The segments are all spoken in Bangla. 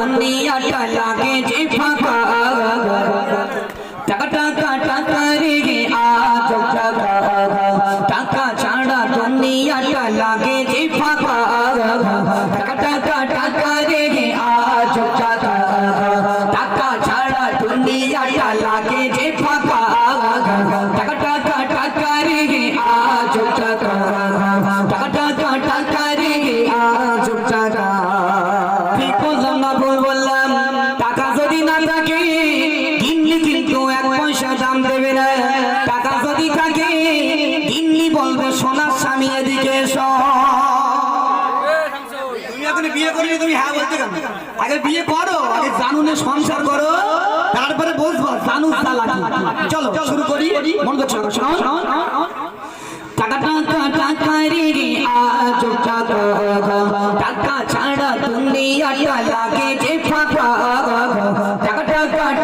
দুনিয়াটা লাগে যে ফাঁকা। করলে তুমি হ্যাঁ বলতে কেন? আগে বিয়ে করো, আগে জানুনে সংসার করো, তারপরে বসবো জানু চলো, শুরু করি, মন করছ শোনো। টাকা টাকা টাকা রে রে, আজ টাকা টাকা ছাড়া দুনিয়াটা লাগে যে টাকা টাকা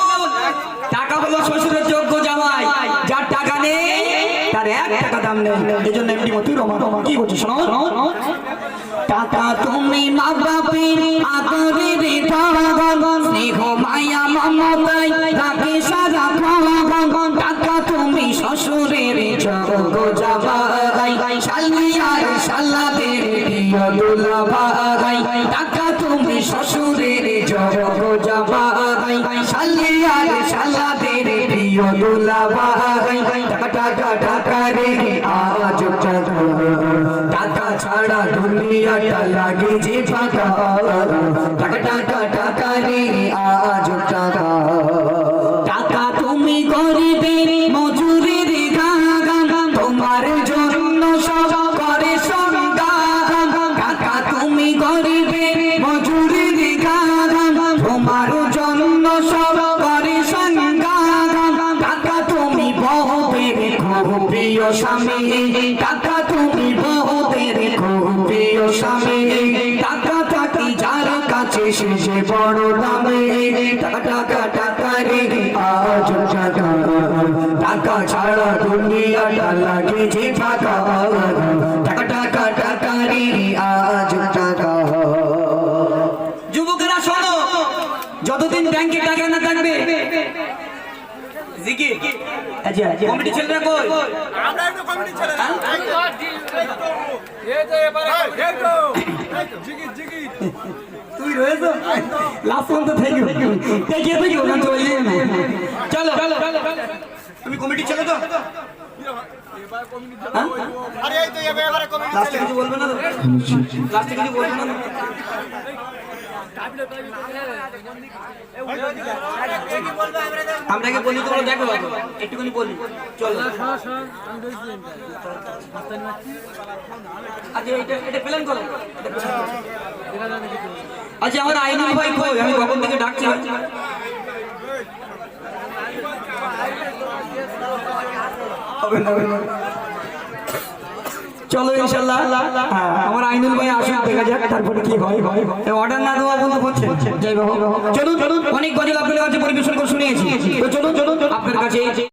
বল টাকা হলো শ্বশুরের যোগ্য জামাই। যার টাকা নেই, তার এক টাকা দাম নেই। এই জন্য এমনি মতুই রমা কি টাকা তুমি মা বাপের আদরের ধান স্নেহ, মায়া সারা খান টাকা তুমি শ্বশুরের যোগ্য জামাই। শালিয়ার টাকা তুমি যোগ্য জামাই। শালিয়ার শালাদের প্রিয় দুলাভাই। টাকা টাকা রে, আজ টাকা ছাড়া দুনিয়াটা লাগে যে ফাঁকা। টাকা টাকা টাকা রে, আজ টাকা প্রিয় স্বামী, টাকা তুমি বহুদের খুব প্রিয় স্বামী। টাকা থাকি যার কাছে শেষে বড় দামে টাকা টাকা টাকা রে আজ টাকা টাকা ছাড়া দুনিয়াটা লাগে যে টাকা টাকা টাকা টাকা রে আজ টাকা যুবকেরা শোনো, যতদিন ব্যাংকে টাকা না থাকবে জিকি আচ্ছা আচ্ছা। কমিটি ছেলেরা কই? আমরা একটু কমিটি ছেলে হ্যাঁ? এই তো এবারে এই তো। জিগি জিগি তুই রয়েছো? লাস্ট পর্যন্ত থেকে দেখিয়ে থেকে ওখান চলে যাবে না চলো তুমি কমিটি ছেলে তো? হ্যাঁ? আরে এই তো এবারে কমিটি লাস্টে ছেলে। কিছু বলবে না তো? লাস্টে কিছু বলবে না তো? আপনাকে বলি তোমরা দেখো বাবু, একটুখানি বলি চলো আচ্ছা এটা প্ল্যান করো। আচ্ছা আমার আইনুল ভাই কই আমি কখন থেকে ডাকছি হবে না, হবে না। চলো ইনশাল্লাহ। আমার আইনুল ভাই আসুন দেখা যাক তারপরে কি হয়। অর্ডার না দেওয়া বন্ধ করছে যাই চলুন চলুন। অনেক গজল আপনাদের কাছে পরিবেশন করে শুনিয়েছি। তো চলুন চলুন। আপনার কাছে